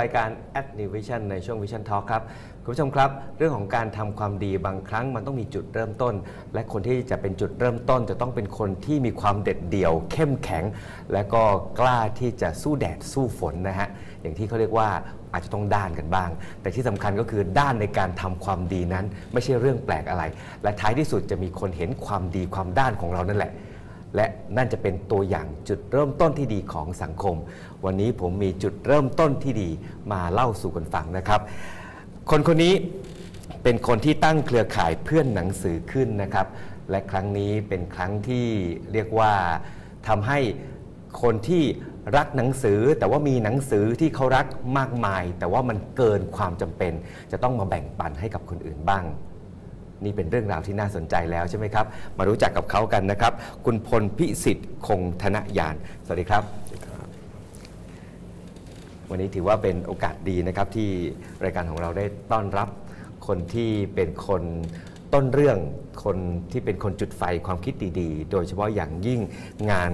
รายการ at New Vision ในช่วง Vision Talk ครับ คุณผู้ชมครับ เรื่องของการทำความดีบางครั้งมันต้องมีจุดเริ่มต้น และคนที่จะเป็นจุดเริ่มต้น จะต้องเป็นคนที่มีความเด็ดเดี่ยว เข้มแข็ง และก็กล้าที่จะสู้แดดสู้ฝนนะฮะ อย่างที่เขาเรียกว่าอาจจะต้องด้านกันบ้าง แต่ที่สำคัญก็คือด้านในการทำความดีนั้น ไม่ใช่เรื่องแปลกอะไร และท้ายที่สุดจะมีคนเห็นความดีความด้านของเรานั่นแหละ และนั่นจะเป็นตัวอย่างจุดเริ่มต้นที่ดีของสังคม วันนี้ผมมีจุดเริ่มต้นที่ดีมาเล่าสู่กันฟังนะครับ คนคนนี้เป็นคนที่ตั้งเครือข่ายเพื่อนหนังสือขึ้นนะครับ และครั้งนี้เป็นครั้งที่เรียกว่าทำให้คนที่รักหนังสือแต่ว่ามีหนังสือที่เขารักมากมาย แต่ว่ามันเกินความจำเป็น จะต้องมาแบ่งปันให้กับคนอื่นบ้าง นี่เป็นเรื่องราวที่น่าสนใจแล้วใช่ไหมครับ มารู้จักกับเขากันนะครับ คุณพลพิสิทธิ์คงธนยาน สวัสดีครับ วันนี้ถือว่าเป็นโอกาสดีนะครับที่รายการของเราได้ต้อนรับคนที่เป็นคนต้นเรื่องคนที่เป็นคนจุดไฟความคิดดีๆ โดยเฉพาะอย่างยิ่งงาน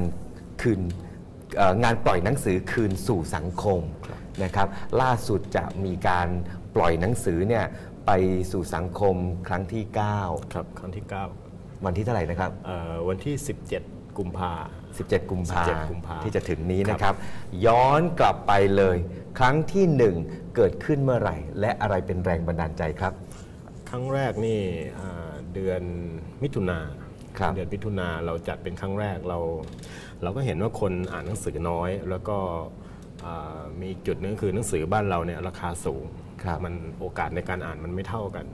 คืนเอ่องานปล่อยหนังสือคืนสู่สังคมนะครับ ล่าสุดจะมีการปล่อยหนังสือเนี่ย ไปสู่สังคมครั้งที่ครับครั้งที่ 9 วันที่เท่าไหร่นะครับ9เอ่อวันที่17กุมภา17 กุมภา17 กุมภาที่จะถึงนี้นะครับ ย้อนกลับไปเลย ครั้งที่หนึ่งเกิดขึ้นเมื่อไหร่ และอะไรเป็นแรงบันดาลใจครับ ครั้งแรกนี่อ่าเดือนมิถุนาครับเดือนมิถุนาเราจัดเป็นครั้งแรกเรา เราก็เห็นว่าคนอ่านหนังสือน้อย แล้วก็อ่ามีจุดหนึงคือหนังสือบ้านเราเนี่ยราคาสูงครับ มันโอกาสในการอ่านมันไม่เท่ากัน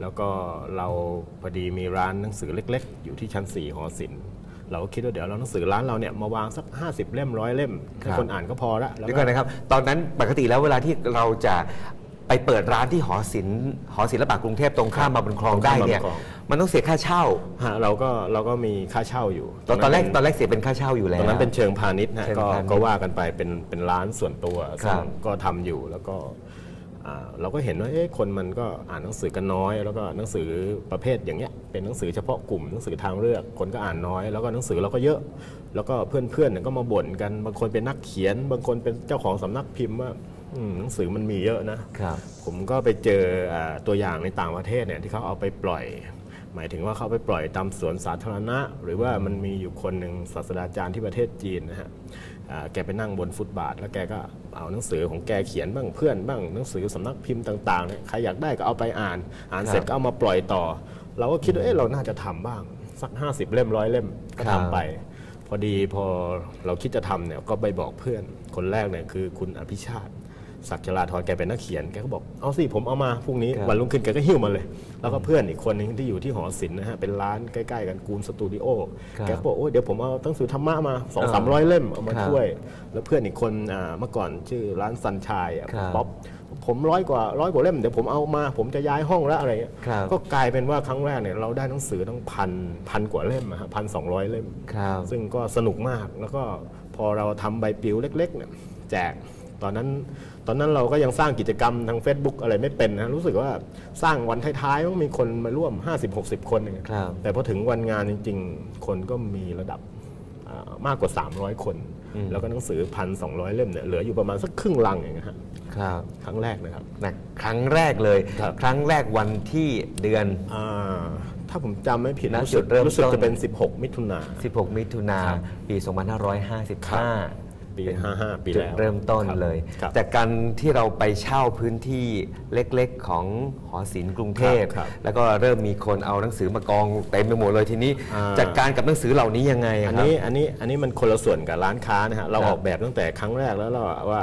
แล้วก็เราพอดีมีร้านหนังสือเล็ก ๆ อยู่ที่ชั้น4หอศิลป์เราก็คิดว่าเดี๋ยวเราหนังสือร้านเราเนี่ยมาวางสัก 50 เล่มร้อยเล่มให้คนอ่านก็พอละแล้วเดี๋ยวก็ก่อนนะครับ ตอนนั้นปกติแล้วเวลาที่เราจะไปเปิดร้านที่หอศิลป์หอศิลปะกรุงเทพตรงข้ามมาบนคลองได้เนี่ยตรงข้ามมาบนคลองมันต้องเสียค่าเช่าฮะเราก็เราก็มีค่าเช่าอยู่ ตอนตอนแรกเป็ตอนแรกเสียเป็นค่าเช่าอยู่แล้วตอนนั้นเป็นเชิงพาณิชย์นะเชิงก็พาณิชย์ก็ว่ากันไปเป็นเป็นร้านส่วนตัวครับซึ่งก็ทำอยู่แล้วก็อ่า เราก็เห็นว่าเอ๊ะคนมันก็อ่านหนังสือกันน้อย แล้วก็หนังสือประเภทอย่างเงี้ยเป็นหนังสือเฉพาะกลุ่มหนังสือทางเลือกคนก็อ่านน้อย แล้วก็หนังสือเราก็เยอะ แล้วก็เพื่อนๆเนี่ยก็มาบ่นกันบางคนเป็นนักเขียน บางคนเป็นเจ้าของสำนักพิมพ์ว่าอืมหนังสือมันมีเยอะนะครับผมก็ไปเจออ่าตัวอย่างในต่างประเทศเนี่ยที่เขาเอาไปปล่อย หมายถึงว่าเขาไปปล่อยตามสวนสาธารณะ หรือว่ามันมีอยู่คนหนึ่งศาสตราจารย์ที่ประเทศจีนนะฮะอ่า แกไปนั่งบนฟุตบาท แล้วแกก็เอาหนังสือของแกเขียนบ้างเพื่อนบ้างหนังสือสำนักพิมพ์ต่างๆเนี่ยใครอยากได้ก็เอาไปอ่าน อ่านเสร็จก็เอามาปล่อยต่อ เราก็คิดว่าเอ๊ะเราน่าจะทำบ้าง สัก 50 เล่มร้อยเล่มก็ครับทำไป พอดีพอเราคิดจะทำเนี่ยก็ไปบอกเพื่อนคนแรกเนี่ยคือคุณอภิชาติ ศักดิ์ชลาธรแกเป็นนักเขียนแกก็บอกเอาสิผมเอามาพรุ่งนี้ครับวันรุ่งขึ้นแกก็หิ้วมาเลย แล้วก็เพื่อนอีกคนหนึงที่อยู่ที่หอศิลป์นะฮะเป็นร้านใกล้ๆกันกูนสตูดิโอครับแกก็บอกโอ้ยเดี๋ยวผมเอาหนังสือธรรมะมาสองอ่าสามร้อยเล่มเอามาครับช่วย แล้วเพื่อนอีกคนอ่าเมื่อก่อนชื่อร้านซันชายอะครับป๊อปผมร้อยกว่าร้อยกว่าเล่มเดี๋ยวผมเอามา ผมจะย้ายห้องแล้วอะไรเงี้ยครับก็กลายเป็นว่าครั้งแรกเนี่ยเราได้หนังสือตั้งพันพันกว่าเล่มอะฮะพันสองร้อยเล่มครับซึ่งก็สนุกมากแล้วก็พอเราทำใบปลิวเล็กๆเนี่ยแจก ตอนนั้นตอนนั้นเราก็ยังสร้างกิจกรรมทาง Facebook อะไรไม่เป็นนะรู้สึกว่าสร้างวันท้ายๆต้องมีคนมาร่วม 50-60 คนอย่างเงี้ยครับ แต่พอถึงวันงานจริง ๆ คนก็มีระดับอ่ามากกว่า 300 คนแล้วก็หนังสือพันสองเล่มเนี่ยเหลืออยู่ประมาณสักครึ่งลังอย่างเงี้ยฮะครับครั้งแรกนะครับ นะครั้งแรกเลย ครับ ครั้งแรกวันที่เดือน อ่าถ้าผมจำไม่ผิดณรู้จุสึดกเริ่มรู้สึกต้นจะเป็น 16 มิถุนา 16 มิถุนาครับปี 2555 ปี 55 ปีจุดแล้ว เริ่มต้นครับเลย ครับจากการที่เราไปเช่าพื้นที่เล็กๆของหอศิลป์กรุงเทพครับแล้วก็เริ่มมีคนเอาหนังสือมากองเต็มไปหมดเลยทีนี้ อ่า จัดการกับหนังสือเหล่านี้ยังไงอันครับ นี้อันนี้อันนี้มันคนละส่วนกับร้านค้านะฮะเราครับออกแบบตั้งแต่ครั้งแรกแล้วเราว่า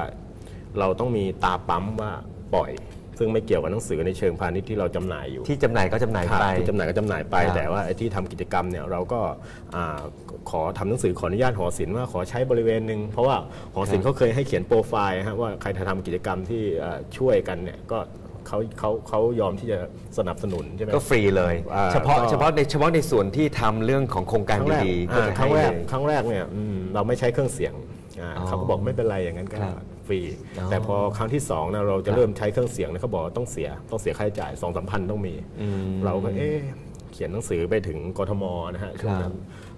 เราต้องมีตาปั๊มว่าปล่อย ซึ่งไม่เกี่ยวกับหนังสือในเชิงพาณิชย์ที่เราจำหน่ายอยู่ ที่จำหน่ายก็จำหน่ายครับไปที่จำหน่ายก็จำหน่ายไปครับแต่ว่าไอ้ที่ทำกิจกรรมเนี่ยเราก็อ่าขอทำหนังสือขออนุญาตหอศิลป์ว่าขอใช้บริเวณหนึ่งเพราะว่าหอศิลป์เขาเคยให้เขียนโปรไฟล์ฮะว่าใครทำกิจกรรมที่อ่าช่วยกันเนี่ยก็เขาเขาเขายอมที่จะสนับสนุนใช่ไหมก็ฟรีเลยอ่าเฉพาะก็เฉพาะในเฉพาะในส่วนที่ทำเรื่องของโครงการครั้งแรกดีๆก็อ่าจะครั้ให้งแรเลกยครั้งแรกเนี่ยอืมเราไม่ใช้เครื่องเสียง อ่าอ๋อเขาก็บอกไม่เป็นไรอย่างนั้นก็ครับฟรี อ๋อแต่พอครั้งที่สองนะเราจะเริ่มใช้เครื่องเสียงเนี่ยเขาบอกว่าต้องเสียต้องเสียค่าใช้จ่ายสองสามพันต้องมีเราก็เอ๊ะเขียนหนังสือไปถึงกทมนะฮะช่วงนั้น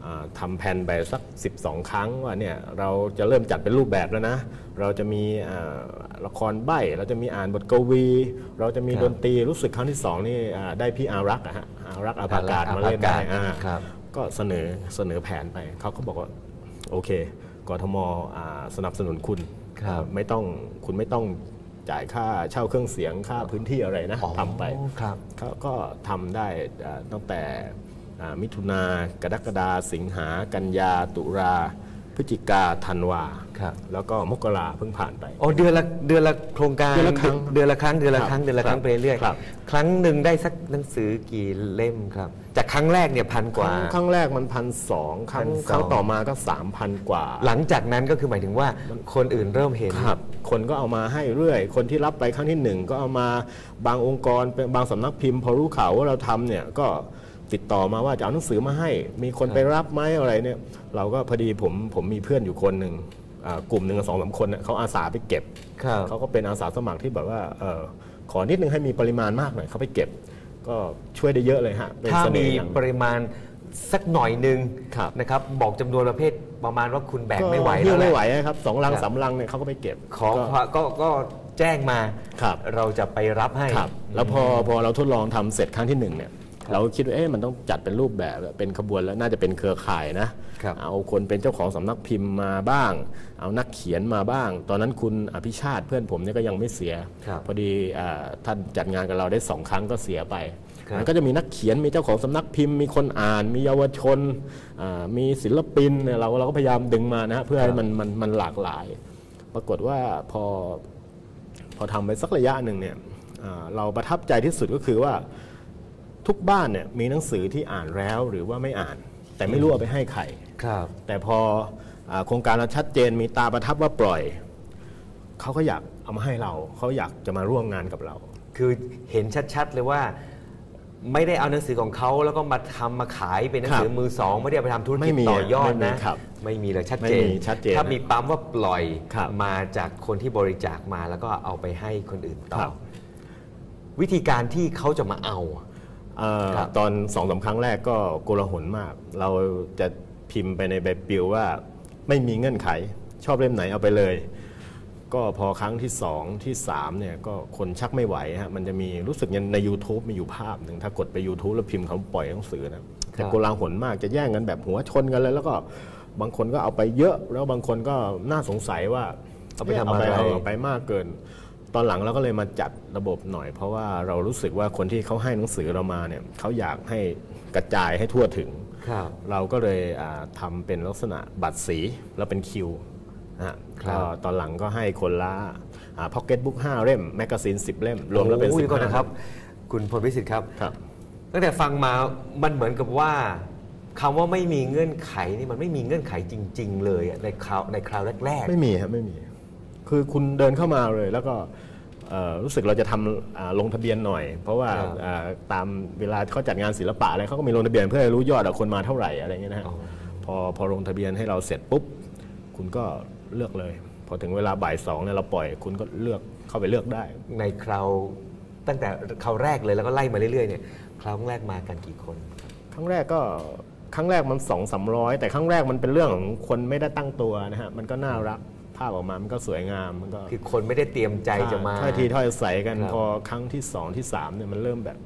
อ่าทำแผนไปสัก 12 ครั้งว่าเนี่ยเราจะเริ่มจัดเป็นรูปแบบแล้วนะ เราจะมีอ่าละครใบ้เราจะมีอ่านบทกวี เราจะมีครับ ดนตรีรู้สึกครั้งที่สองนี่อ่าได้พี่อารักษ์อะฮะอารักษ์อาภากาศอารักษ์มาเล่นได้อาภากาศอ่า ครับ ก็เสนอเสนอแผนไป เขาก็บอกว่า โอเค กทมอ่าสนับสนุนคุณครับไม่ต้องคุณไม่ต้องจ่ายค่าเช่าเครื่องเสียงค่าพื้นที่อะไรนะอ๋อทำไปครับเขาก็ทำได้อ่าตั้งแต่อ่ามิถุนากรกฎาสิงหากันยาตุลา พฤศจิกาธันวาครับแล้วก็มกราเพิ่งผ่านไปโอ้เดือนละเดือนละโครงการเดือนละครั้งเดือนละครั้งเดือนละครับครั้งเดือนละครั้งครับไปเรื่อยครับ ครั้งหนึ่งได้สักหนังสือกี่เล่มครับ จากครั้งแรกเนี่ยพันกคว่ารั้งครั้งแรกมันพันสองครั้ง1,200ครั้งต่อมาก็สามพันกว่า หลังจากนั้นก็คือหมายถึงว่าคนอื่นเริ่มเห็นครับ คนก็เอามาให้เรื่อย คนที่รับไปครั้งที่หนึ่งก็เอามาบางองค์กรเป็นบางสำนักพิมพ์ พอรู้ข่าวว่าเราทำเนี่ยก็ ติดต่อมาว่าจะเอาหนังสือมาให้ มีคนไปรับไหมอะไรเนี่ยเราก็พอดีผมผมมีเพื่อนอยู่คนหนึ่งอ่ากลุ่มหนึ่งสองสามคนเนี่ยเขาอาสาไปเก็บ ครับ เขาก็เป็นอาสาสมัครที่แบบว่าเออขอนิดนึงให้มีปริมาณมากหน่อยเขาไปเก็บ ก็ช่วยได้เยอะเลยฮะเป็นถ้าเสน่มีห์อย่าง ปริมาณสักหน่อยหนึ่งครับนะครับ บอกจำนวนประเภทประมาณว่าคุณแบกไม่ไหวก็แล้วไม่แหไหวละครับสองลังครับ สามลังเนี่ยเขาก็ไปเก็บขอก็ ก็ก็ก็แจ้งมา ครับ เราจะไปรับให้ ครับแล้วพอพอเราทดลองทำเสร็จครั้งที่หนึ่งเนี่ย เราก็คิดว่าเอ๊ะมันต้องจัดเป็นรูปแบบเป็นขบวนแล้วน่าจะเป็นเครือข่ายนะครับเอาคนเป็นเจ้าของสำนักพิมพ์มาบ้าง เอานักเขียนมาบ้าง ตอนนั้นคุณอภิชาติเพื่อนผมเนี่ยก็ยังไม่เสียครับพอดีอ่าท่านจัดงานกับเราได้สองครั้งก็เสียไปครับมันก็จะมีนักเขียนมีเจ้าของสำนักพิมพ์ มีคนอ่าน มีเยาวชนอ่ามีศิลปินเนี่ยเราเราก็พยายามดึงมานะฮะเพื่อให้มันมันมันหลากหลาย ปรากฏว่าพอพอทำไปสักระยะหนึ่งเนี่ยอ่าเราประทับใจที่สุดก็คือว่า ทุกบ้านเนี่ยมีหนังสือที่อ่านแล้วหรือว่าไม่อ่าน แต่ไม่รู้เอาไปให้ใครครับ แต่พออาโครงการเราชัดเจนมีตาประทับว่าปล่อยเขาก็อยากเอามาให้เราเขาอยากจะมาร่วมงานกับเรา คือเห็นชัดๆเลยว่าไม่ได้เอาหนังสือของเขาแล้วก็มาทำมาขายเป็นหนังสือครับมือสองไม่ได้เอาไปทำธุรไม่กิจมีต่อยอดไม่มีนะครับไม่มีเลยชัดเจนไม่มีชัดเจนถ้ามีปั๊มว่าปล่อยครับมาจากคนที่บริจาคมาแล้วก็เอาไปให้คนอื่นต่อครับวิธีการที่เขาจะมาเอาเอ่อครับ ตอนสองสามครั้งแรกก็โกลาหลมาก เราจะพิมพ์ไปในใบปลิวว่าไม่มีเงื่อนไข ชอบเล่มไหนเอาไปเลย ก็พอครั้งที่สองที่สามเนี่ยก็คนชักไม่ไหวฮะมันจะมีรู้สึกยังใน YouTube มีอยู่ภาพหนึ่งถ้ากดไป YouTube แล้วพิมพ์เขาปล่อยหนังสือนะแต่โกลาหลมากจะแย่งกันแบบหัวชนกันเลย แล้วก็บางคนก็เอาไปเยอะ แล้วบางคนก็น่าสงสัยว่าเอาไปทำอะไรเาเอาไปมากเกินต อนหลังเราก็เลยมาจัดระบบหน่อย เพราะว่าเรารู้สึกว่าคนที่เขาให้หนังสือเรามาเนี่ยเขาอยากให้กระจายให้ทั่วถึง ครับเราก็เลยอ่าทำาเป็นลักษณะบัตรสีแล้วเป็นคิวนะฮะครับก็ตอนหลังก็ให้คนละพ็อกเก็ตบุ๊ก5เล่มแมกกาซีน10 เล่ม รวมแล้วเป็นโอ้ยสิบก่อนนะครับ คุณพลวิสิทธิ์ครับ ครับ ตั้งแต่ฟังมา มันเหมือนกับว่าคำว่าไม่มีเงื่อนไขนี่มันไม่มีเงื่อนไขจริง ๆ เลยอะในคราวในคราวแรก ไม่มีครับไม่มี คือคุณเดินเข้ามาเลย แล้วก็เอ่อรู้สึกเราจะทำอ่าลงทะเบียนหน่อย เพราะว่าครับ อ่าตามเวลาเขาจัดงานศิลปะอะไรเขาก็มีลงทะเบียนเพื่อให้รู้ยอดว่าคนมาเท่าไหร่อะไรเงี้ยนะฮะอ๋อพอพอลงทะเบียนให้เราเสร็จปุ๊บ คุณก็เลือกเลย พอถึงเวลาบ่ายสองเนี่ยเราปล่อย คุณก็เลือกเข้าไปเลือกได้ๆในคราวตั้งแต่คราวแรกเลยแล้วก็ไล่มาเรื่อยๆเนี่ยคราวแรกมากันกี่คน ครั้งแรกก็ครั้งแรกมันสองสามร้อยแต่ครั้งแรกมันเป็นเรื่องของคนไม่ได้ตั้งตัวนะฮะมันก็น่ารัก ภาพออกมามันก็สวยงามมันก็คือคนไม่ได้เตรียมใจจะมาถ้อยทีถ้อยอาศัยกันครับพอครั้งที่สองที่สามเนี่ยมันเริ่มแบบ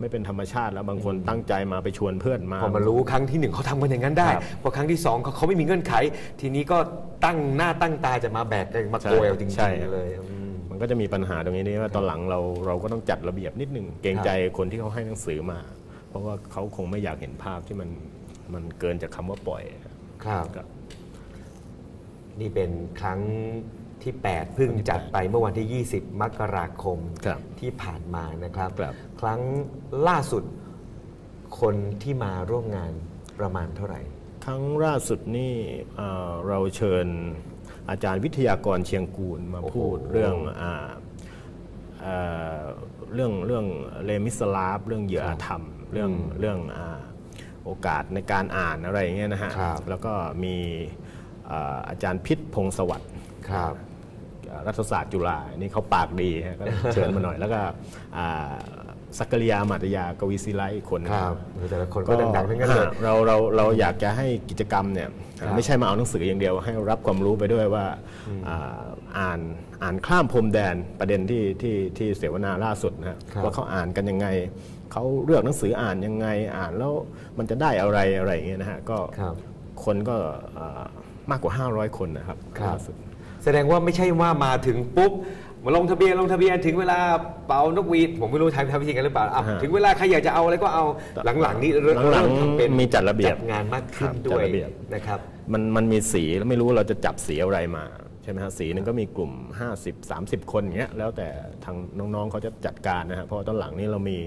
ไม่เป็นธรรมชาติแล้วบางคนตั้งใจมาไปชวนเพื่อนมาพอมารู้ครั้งที่หนึ่งเขาทำกันอย่างนั้นได้ครับพอครั้งที่สองเขาเขาไม่มีเงื่อนไข ทีนี้ก็ตั้งหน้าตั้งตาจะมาแบกกันมาใช่โกยเอาจริงใช่ๆเลยอืมมันก็จะมีปัญหาตรงนี้นี่ว่าตอนหลังเราเราก็ต้องจัดระเบียบนิดนึงเกรงใจคนที่เขาให้หนังสือมา เพราะว่าเขาคงไม่อยากเห็นภาพที่มันมันเกินจากคำว่าปล่อยครับครับ นี่เป็นครั้งที่ 8 เพิ่งจัดไปเมื่อวันที่ 20 มกราคมครับที่ผ่านมานะครับ ครับครั้งล่าสุดคนที่มาร่วมงานประมาณเท่าไหร่ ครั้งล่าสุดนี่เอ่อเราเชิญอาจารย์วิทยากรเชียงกูลมาโอ้โหพูดเรื่องอ่าเอ่อเรื่องเรื่องเลมิสลาฟเรื่องเหยื่ออาธรรม เรื่องเรื่องอาโอกาสในการอ่านอะไรอย่างเงี้ยนะฮะ ครับ แล้วก็มี อ่าอาจารย์พิษพงศ์สวัสดิ์ครับรัฐศาสตร์จุฬานี่เขาปากดีฮะก็เชิญมาหน่อย แล้วก็อ่าสักกริยามาตยากวีศิไลอีกคนหนึ่งครับแต่ละคนก็ดังๆทั้งนั้นเลยอ่าเราเราเราอยากจะให้กิจกรรมเนี่ยครับไม่ใช่มาเอาหนังสืออย่างเดียว ให้รับความรู้ไปด้วยว่าอ่าอ่านอ่านข้ามพรมแดนประเด็นที่ที่ที่เสวนาล่าสุดนะฮะครับว่าเขาอ่านกันยังไงเขาเลือกหนังสืออ่านยังไงอ่านแล้วมันจะได้อะไรอะไรอย่างเงี้ยนะฮะก็ครับคนก็อ่า มากกว่า 500 คนนะครับครับ ล่าสุด แสดงว่าไม่ใช่ว่ามาถึงปุ๊บมาลงทะเบียนลงทะเบียนถึงเวลาเป่านกหวีดผมไม่รู้ทำทำจริงกันหรือเปล่าอะฮะถึงเวลาใครอยากจะเอาอะไรก็เอาหลังๆนี่เริ่มหลังๆเริ่มทำเป็นมีจัดระเบียบจัดงานมากขึ้นครับด้วยจัดระเบียบ นะครับ มันมันมีสีแล้วไม่รู้เราจะจับสีอะไรมาใช่ไหมฮะสีหนึงก็มีกลุ่ม 50 30 คนอย่างเงี้ยแล้วแต่ทางน้องๆเขาจะจัดการนะฮะเพราะว่าตอนหลังนี้เรามี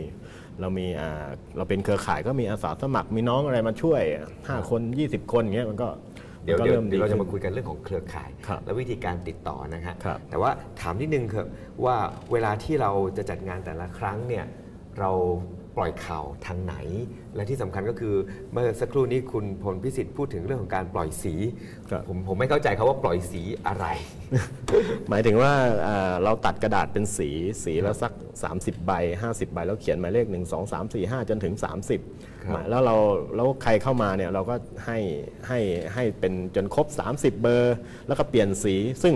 เรามีอ่าเราเป็นเครือข่ายก็มีอาสาสมัครมีน้องอะไรมาช่วย 5 คน 20 คนอย่างเงี้ยมันก็ เดี๋ยวมันก็เดี๋ยวเริ่มเดี๋ยวเราจะขึ้นมาคุยกันเรื่องของเครือข่ายครับและวิธีการติดต่อนะฮะครับแต่ว่าถามนิดนึงครับว่าเวลาที่เราจะจัดงานแต่ละครั้งเนี่ยเรา ปล่อยข่าวทางไหน และที่สำคัญก็คือเมื่อสักครู่นี้คุณพลพิสิทธิ์พูดถึงเรื่องของการปล่อยสีครับผมผมไม่เข้าใจครับว่าปล่อยสีอะไร หมายถึงว่าอ่าเราตัดกระดาษเป็นสีสีแล้วสัก 30 ใบ 50 ใบ แล้วเขียนหมายเลข 1 2 3 4 5 จนถึง 30ครับหมายแล้วเราแล้วใครเข้ามาเนี่ยเราก็ให้ให้ให้เป็นจนครบ 30 เบอร์ แล้วก็เปลี่ยนสีซึ่ง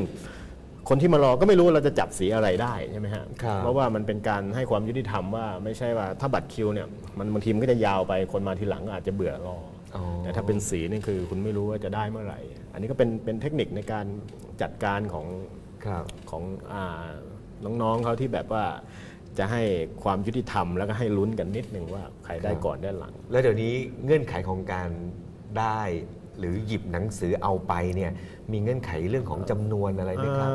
คนที่มารอก็ไม่รู้ว่าเราจะจับสีอะไรได้ใช่ไหมฮะครับเพราะว่ามันเป็นการให้ความยุติธรรมว่าไม่ใช่ว่าถ้าบัตรคิวเนี่ยมันบางทีมันก็จะยาวไปคนมาทีหลังก็อาจจะเบื่อรออ๋อแต่ถ้าเป็นสีนี่คือคุณไม่รู้ว่าจะได้เมื่อไหร่ อันนี้ก็เป็นเป็นเทคนิคในการจัดการของครับของอาน้องๆเขาที่แบบว่าจะให้ความยุติธรรมแล้วก็ให้ลุ้นกันนิดหนึ่งว่าใครได้ครับก่อนได้หลัง แล้วเดี๋ยวนี้เงื่อนไขของการได้ หรือหยิบหนังสือเอาไปเนี่ยมีเงื่อนไขเรื่องของจำนวนอะไรไหมครับ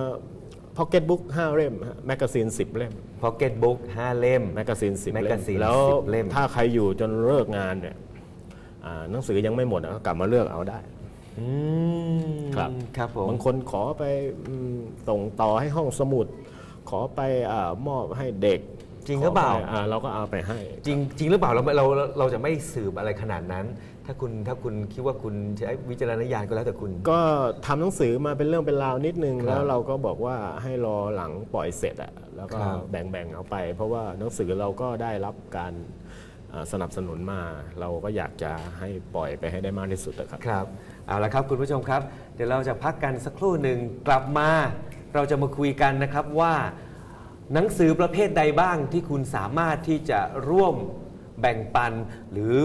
พ็อกเก็ตบุ๊ก5เล่มแมกกาซีน10เล่มพ็อกเก็ตบุ๊ก5เล่มแมกกาซีน10เล่ม Magazine แล้ว10เล่มถ้าใครอยู่จนเลิกงานเนี่ยอ่าหนังสือยังไม่หมดอะก็กลับมาเลือกเอาได้ อืมครับ ครับผม บางคนขอไปอืมส่งต่อให้ห้องสมุด ขอไปอามอบให้เด็กจริงหรือเปล่า ขไปอ่เราก็เอาไปให้ จริงจริงหรือเปล่าเราเราเราเราจะไม่สืบอะไรขนาดนั้น ถ้าคุณถ้าคุณคิดว่าคุณใช้วิจารณญาณก็แล้วแต่คุณ ก็ทำหนังสือมาเป็นเรื่องเป็นราวนิดนึง ครับแล้วเราก็บอกว่าให้รอหลังปล่อยเสร็จอะแล้วก็ครับแบ่งๆเอาไป เพราะว่าหนังสือเราก็ได้รับการอ่าสนับสนุนมา เราก็อยากจะให้ปล่อยไปให้ได้มากที่สุดอะครับ ครับเอาละครับคุณผู้ชมครับ เดี๋ยวเราจะพักกันสักครู่หนึ่งกลับมา เราจะมาคุยกันนะครับว่า หนังสือประเภทใดบ้างที่คุณสามารถที่จะร่วมแบ่งปัน หรือ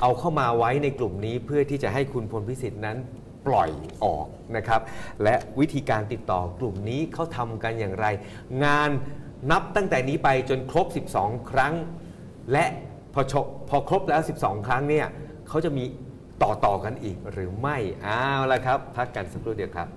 เอาเข้ามาไว้ในกลุ่มนี้เพื่อที่จะให้คุณพลพิสิทธิ์นั้นปล่อยออกนะครับ และวิธีการติดต่อกลุ่มนี้เขาทำกันอย่างไร งานนับตั้งแต่นี้ไปจนครบ 12 ครั้ง และพอชบพอครบแล้ว 12 ครั้งเนี่ยเขาจะมีต่อต่อกันอีกหรือไม่เอาละครับ พักกันสักครู่เดียวครับ